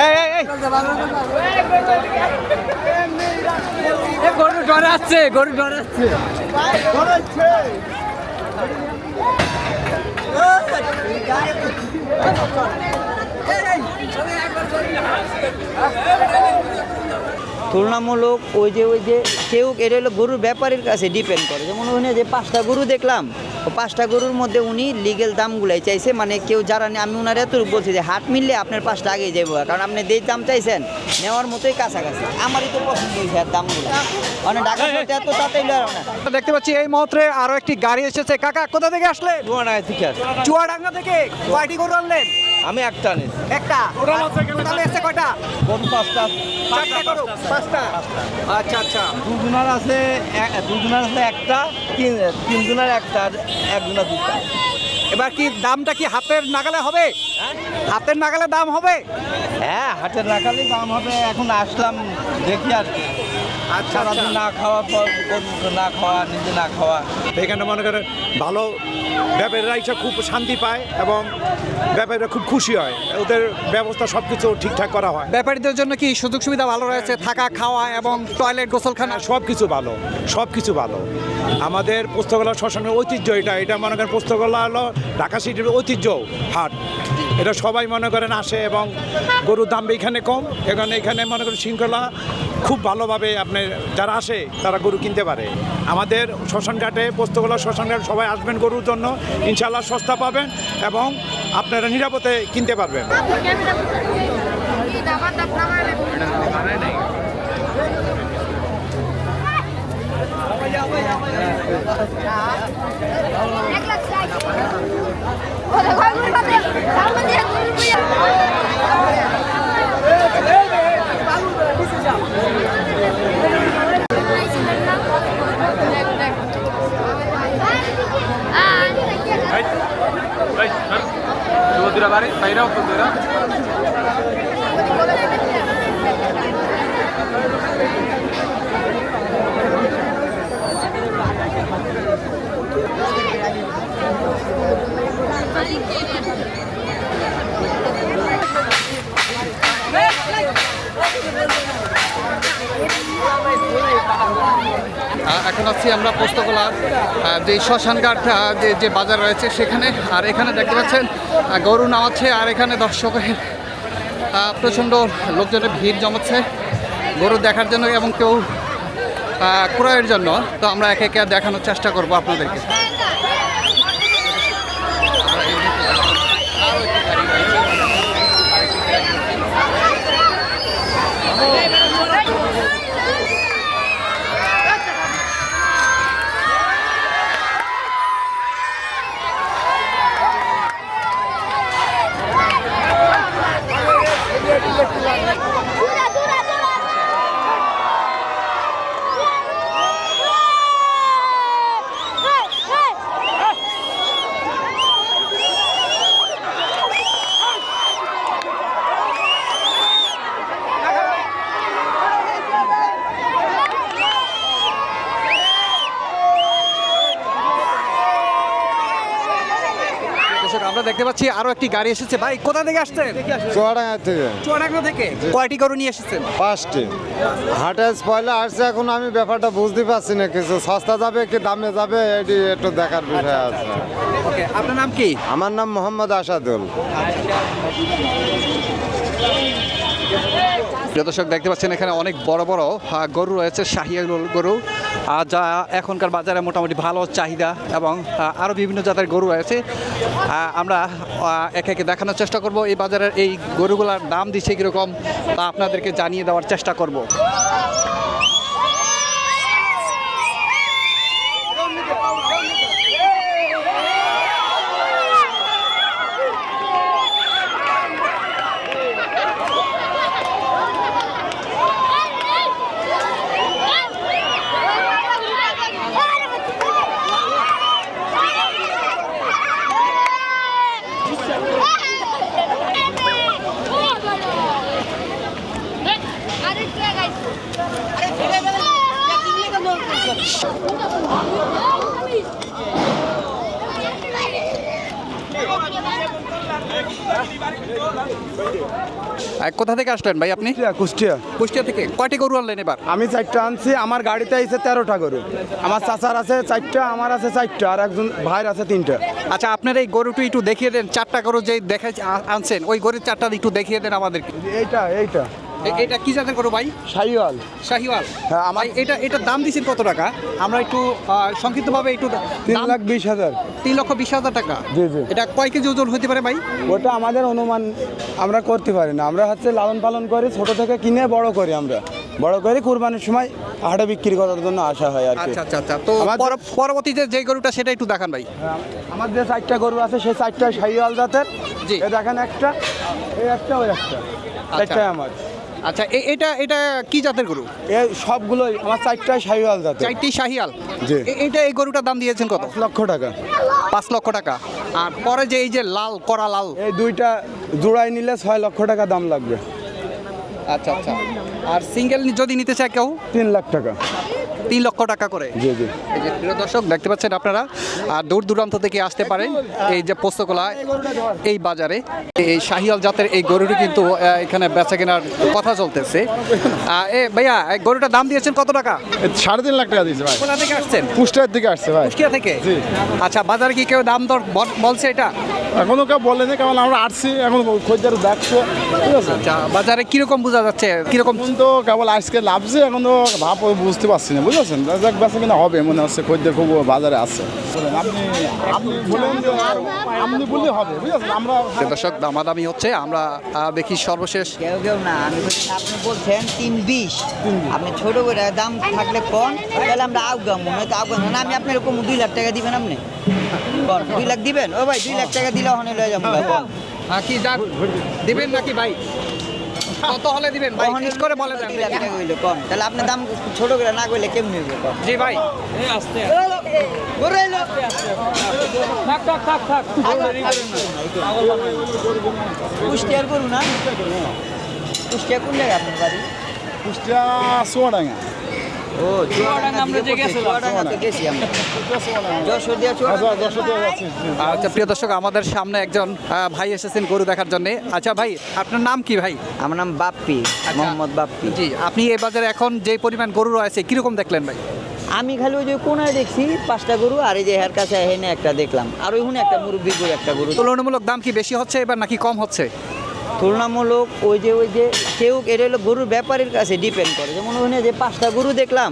এই, এই, এই। গরু ডরাচ্ছে গরু ডরাচ্ছে তুলনামূলক ওই যে ওই যে কেউ এটা হলো গরুর ব্যাপারীর কাছে ডিপেন্ড করে। যেমন ওখানে যে পাঁচটা গরু দেখলাম ও পাঁচটা গরুর মধ্যে উনি লিগেল দামগুলাই চাইছে মানে কেউ যারা নেই, আমি ওনার এত বলছি যে হাট মিললে আপনার পাঁচটা আগেই যাব কারণ আপনি যেই দাম চাইছেন নেওয়ার মতোই কাছাকাছি। আমারই তো পছন্দ হয়েছে আর দামগুলো। মানে ঢাকা এত না। দেখতে পাচ্ছি এই মুহূর্তে আরও একটি গাড়ি এসেছে। কাকা কোথা থেকে আসলে চুয়াডাঙ্গা থেকে। কয়টি গরু আনলেন? আমি একটা নিই। একটা। তাহলে এসছে কয়টা? গরু পাঁচটা? চারটা গরু পাঁচটা। আচ্ছা আচ্ছা। দুজনার আছে দুজনার আছে একটা তিন তিনজনের একটা আর একজনের দুটা এবার কি দামটা কি হাতের নাগালে হবে? হাতের নাগালে দাম হবে? হ্যাঁ হাতের নাগালে দাম হবে। এখন আসলাম দেখি আর কি। আচ্ছা সারাদিন না খাওয়া পর না খাওয়া নিজে না খাওয়া? এখানে মনে করেন ভালো ব্যাপারীরা এসে খুব শান্তি পায় এবং ব্যাপারীরা খুব খুশি হয়। ওদের ব্যবস্থা সব কিছু ঠিকঠাক করা হয়। ব্যাপারীদের জন্য কি সুযোগ সুবিধা ভালো রয়েছে? থাকা খাওয়া এবং টয়লেট গোসলখানা? সব কিছু ভালো সব কিছু ভালো। আমাদের পুস্তকলা শ্মশানের ঐতিহ্য এটা। এটা মনে করেন পুস্তকলা হলো ঢাকা সিটির ঐতিহ্য হাট। এটা সবাই মনে করেন আসে এবং গরুর দাম এখানে কম এখানে এখানে মনে করেন শৃঙ্খলা খুব ভালোভাবে আপনি যারা আসে, তারা গরু কিনতে পারে। আমাদের শ্মশানঘাটে ঘাটে শ্মশানঘাট শ্মশান ঘাটে সবাই আসবেন গরুর জন্য। ইনশাল্লাহ সস্তা পাবেন এবং আপনারা নিরাপদে কিনতে পারবেন। আহ, এখন আছি আমরা পোস্তকলা যে শ্মশানঘাট যে বাজার রয়েছে সেখানে। আর এখানে দেখতে পাচ্ছেন গরু নামাচ্ছে, আর এখানে দর্শকের প্রচণ্ড লোকজনের ভিড় জমাচ্ছে গরু দেখার জন্য এবং কেউ ক্রয়ের জন্য। তো আমরা একে একে দেখানোর চেষ্টা করব আপনাদেরকে। আমরা দেখতে পাচ্ছি আরও একটি গাড়ি এসেছে। ভাই কোথা থেকে আসছেন? চুয়াডাঙ্গা থেকে। চুয়াডাঙ্গা থেকে? কয়টি গরু নিয়ে এসেছেন? পাঁচটি। হাটে পয়লা আসছে এখন আমি ব্যাপারটা বুঝতে পারছি না কিছু সস্তা যাবে কি দামে যাবে এটি একটু দেখার বিষয় আছে। ওকে আপনার নাম কি? আমার নাম মোহাম্মদ আসাদুল। দর্শক, দেখতে পাচ্ছেন এখানে অনেক বড় বড় গরু রয়েছে শাহিয়া গরু যা এখনকার বাজারে মোটামুটি ভালো চাহিদা এবং আরও বিভিন্ন জাতের গরু রয়েছে। আমরা একে একে দেখানোর চেষ্টা করব। এই বাজারের এই গরুগুলার দাম দিচ্ছে কীরকম তা আপনাদেরকে জানিয়ে দেওয়ার চেষ্টা করব। কোথা থেকে আসলেন ভাই আপনি? কুষ্টিয়া কুষ্টিয়া। থেকে। কয়টি গরু আনলেন এবার? আমি চারটা আনছি আমার গাড়িতে আছে তেরোটা গরু। আমার চাচার আছে চারটা আমার আছে চারটা আর একজন ভাইয়ের আছে তিনটা। আচ্ছা আপনার এই গরুটি একটু দেখিয়ে দেন চারটা গরু যে দেখে আনছেন ওই গরুর চারটা একটু দেখিয়ে দেন আমাদেরকে। এইটা এইটা। এটা কি জাতের গরু ভাই? সাইওয়াল শাহিওয়াল। হ্যাঁ, আমার- এটা এটার দাম দিচ্ছেন কত টাকা? আমরা একটু সংক্ষিপ্তভাবে একটু তিন লাখ বিশ হাজার। তিন লক্ষ বিশ হাজার টাকা। জি, জি। এটা কয় কেজি ওজন হতে পারে ভাই? ওটা আমাদের অনুমান আমরা করতে পারি না। আমরা হচ্ছে লালন পালন করি ছোট থেকে কিনে বড় করি আমরা। বড় করে কুরবানির সময় হাটে বিক্রি করার জন্য আসা হয় আর আচ্ছা আচ্ছা আচ্ছা। তো পরবর্তীতে যে গরুটা সেটা একটু দেখান ভাই। আমার যে চারটা গরু আছে সেই চারটা শাহিওয়াল জাতের। জি। দেখেন একটা এই একটা ওই একটা। চারটাই আমার। আচ্ছা এ- এটা এটা কি জাতের গরু? এই সবগুলোই আমার চারটাই শাহিয়াল জাতের। চারটি শাহিয়াল জি। এ- এটা এই গরুটার দাম দিয়েছেন কত? লক্ষ টাকা। পাঁচ লক্ষ টাকা। আর পরে যে এই যে লাল করা লাল? এই দুইটা জোড়াই নিলে ছয় লক্ষ টাকা দাম লাগবে। আচ্ছা আচ্ছা। আর সিঙ্গেল যদি নিতে চায় কেউ? তিন লাখ টাকা। তিন লক্ষ টাকা করে। জি জি। এই যে প্রিয় দর্শক দেখতে পাচ্ছেন আপনারা আর দূর দূরান্ত থেকে আসতে পারেন এই যে পোস্তকলা এই বাজারে। এই শাহিয়াল জাতের এই গরুটি কিন্তু এখানে বেচা কেনার কথা চলতেছে। এ ভাইয়া এই গরুটার দাম দিয়েছেন কত টাকা? সাড়ে তিন লাখ টাকা দিয়েছে ভাই। কোথা থেকে আসছেন? কুষ্টিয়ার দিকে আসছে ভাই। কুষ্টিয়া থেকে? আচ্ছা বাজারে কি কেউ দাম দর বলছে এটা? এখনও কেউ বলে বলেনি কেমন আমরা আসছি এখন খোঁজার দেখছে ঠিক আছে? আচ্ছা বাজারে কীরকম বোঝা যাচ্ছে? কীরকম তো কেবল আজকে লাভছে এখন তো ভাব বুঝতে পারছি না বুঝেছেন যাক বেচা কিনা হবে মনে হচ্ছে খদ্দের খুব বাজারে আছে। আপনি আপনি বলেন যে আপনি বললে হবে বুঝেছেন? আমরা দর্শক দামাদামি হচ্ছে। আমরা দেখি সর্বশেষ। কেউ কেউ না আমি আপনি বলছেন তিন বিশ। আপনি ছোট করে দাম থাকলে কন তাহলে আমরা আউগাম মনে হয় তো আউগাম। না আমি আপনার এরকম দুই লাখ টাকা দিবেন আপনি? দুই লাখ দিবেন? ও ভাই দুই লাখ টাকা দিলে ওখানে লয়ে যাব। ভাই কি যা দিবেন নাকি ভাই? কত হলে দিবেন? ভাই ঠিক করে বলে দেন। কন তাহলে আপনি দাম ছোট করে না কইলে কেমনি হইবে কন জি ভাই। এলো। কুষ্টিয়ার করুন না? কুষ্টিয়া কোন জায়গায় আপনার বাড়ি? কুষ্টিয়া চুয়াডাঙ্গা ও চুয়াডাঙ্গা আমরা যে গেছিলাম চুয়াডাঙ্গা গেছি আমরা। যশোর দিয়া চুয়াডাঙ্গা। আচ্ছা প্রিয় দর্শক আমাদের সামনে একজন ভাই এসেছেন গরু দেখার জন্য। আচ্ছা ভাই আপনার নাম কি ভাই? আমার নাম বাপ্পি মোহাম্মদ বাপ্পি। জি আপনি এই বাজারে এখন যে পরিমাণ গরু রয়েছে কীরকম দেখলেন ভাই? আমি খালি ওই যে কোনায় দেখছি পাঁচটা গরু আর এই যে হের কাছে হেনে একটা দেখলাম। আর ওইখানে একটা মুরব্বী গরু একটা গরু। তুলনামূলক দাম কি বেশি হচ্ছে এবার নাকি কম হচ্ছে? তুলনামূলক ওই যে ওই যে কেউ এটা হলো গরুর ব্যাপারের কাছে ডিপেন্ড করে। যেমন ওখানে যে পাঁচটা গরু দেখলাম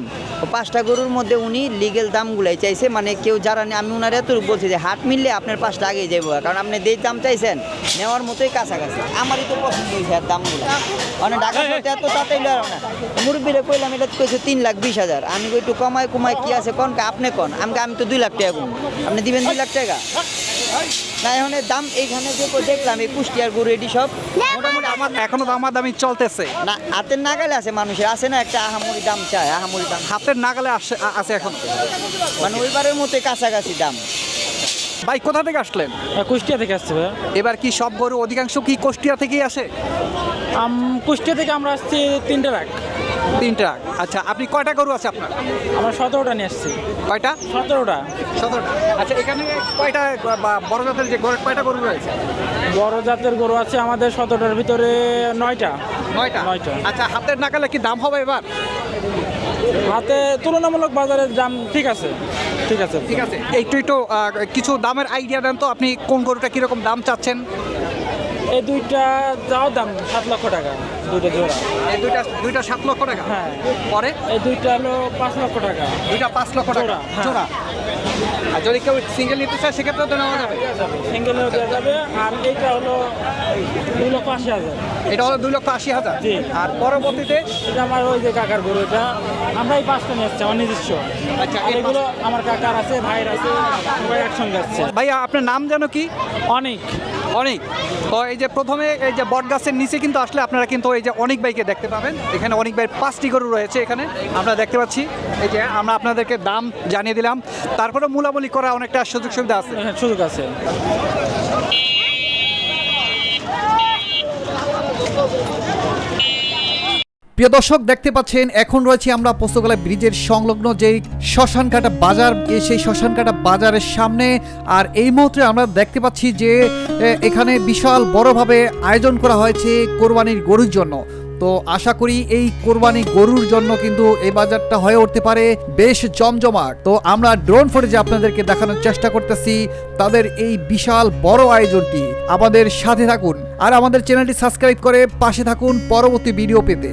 পাঁচটা গরুর মধ্যে উনি লিগেল দামগুলাই চাইছে মানে কেউ যারা নেই, আমি ওনার এত বলছি যে হাট মিললে আপনার পাঁচটা আগে যাব কারণ আপনি যেই দাম চাইছেন নেওয়ার মতোই কাছাকাছি। আমারই তো পছন্দ হয়েছে আর দামগুলো। মানে ঢাকা শহরতে এত তাড়াতাড়ি লড়াও না। মুরব্বীরা কইলাম এটা কইছে তিন লাখ বিশ হাজার। আমি একটু কমায় কমায় কি আছে কোন? আপনি কোন? আমি আমি তো দুই লাখ টাকা কম। আপনি দিবেন দুই লাখ টাকা? না এখন দাম এইখানে যে দেখলাম এই কুষ্টিয়ার গরু এটি সব। মোটামুটি আমার এখনও দামাদামি চলতেছে। না হাতের নাগালে আছে মানুষের আছে না একটা আহামরি দাম চায় আহামরি দাম। হাতের নাগালে আসে আছে এখন। মানে ওইবারের মতো কাছাকাছি দাম। ভাই কোথা থেকে আসলেন? কুষ্টিয়া থেকে আসছে এবার কি সব গরু অধিকাংশ কি কুষ্টিয়া থেকেই আসে? আম কুষ্টিয়া থেকে আমরা আসছি তিনটে রাখ তিনটা। আচ্ছা আপনি কয়টা গরু আছে আপনার? আমরা সতেরোটা নিয়ে আসছি। কয়টা? সতেরোটা। সতেরোটা। আচ্ছা এখানে কয়টা বা বড় জাতের যে গরু কয়টা গরু রয়েছে? বড় জাতের গরু আছে আমাদের সতেরোটার ভিতরে নয়টা। নয়টা? নয়টা। আচ্ছা হাতের নাগালে কি দাম হবে এবার? হাতে তুলনামূলক বাজারের দাম ঠিক আছে। ঠিক আছে। ঠিক আছে। একটু একটু কিছু দামের আইডিয়া দেন তো আপনি কোন গরুটা কীরকম দাম চাচ্ছেন? এই দুইটা যাও দাম সাত লক্ষ টাকা দুইটা জোড়া। এই দুইটা দুইটা সাত লক্ষ টাকা? হ্যাঁ। পরে? এই দুইটা হলো পাঁচ লক্ষ টাকা। দুইটা পাঁচ লক্ষ টাকা। জোড়া, হ্যাঁ। আর যদি কেউ সিঙ্গেল নিতে চায় সেক্ষেত্রেও তো নেওয়া যাবে। সিঙ্গেলও দেওয়া যাবে। আর এইটা হলো দুই লক্ষ আশি হাজার। এটা হলো দুই লক্ষ আশি হাজার? জি। আর পরবর্তীতে? এটা আমার ওই যে কাকার গরু এটা আমরা এই পাঁচটা নিয়ে আসছি আমার নিজস্ব। আচ্ছা, এগুলো আমার কাকার আছে ভাইয়ের আছে সবাই একসঙ্গে আসছে। ভাইয়া আপনার নাম যেন কি? অনেক। অনেক। তো এই যে প্রথমে এই যে বট গাছের নিচে কিন্তু আসলে আপনারা কিন্তু এই যে অনেক বাইকে দেখতে পাবেন। এখানে অনেক বাইক পাঁচটি গরু রয়েছে এখানে আমরা দেখতে পাচ্ছি। এই যে আমরা আপনাদেরকে দাম জানিয়ে দিলাম। তারপরে মূলামূলি করা অনেকটা সুযোগ সুবিধা আছে। হ্যাঁ, সুযোগ আছে। প্রিয় দর্শক, দেখতে পাচ্ছেন, এখন রয়েছে আমরা পোস্তগোলা ব্রিজের সংলগ্ন যেই শ্মশানকাটা বাজার সেই শ্মশানকাটা বাজারের সামনে। আর এই মুহূর্তে আমরা দেখতে পাচ্ছি যে এখানে বিশাল বড়ভাবে আয়োজন করা হয়েছে কোরবানির গরুর জন্য। তো আশা করি এই কোরবানি গরুর জন্য কিন্তু এই বাজারটা হয়ে উঠতে পারে বেশ জমজমাট। তো আমরা ড্রোন ফুটেজে আপনাদেরকে দেখানোর চেষ্টা করতেছি তাদের এই বিশাল বড় আয়োজনটি। আমাদের সাথে থাকুন। আর আমাদের চ্যানেলটি সাবস্ক্রাইব করে পাশে থাকুন পরবর্তী ভিডিও পেতে।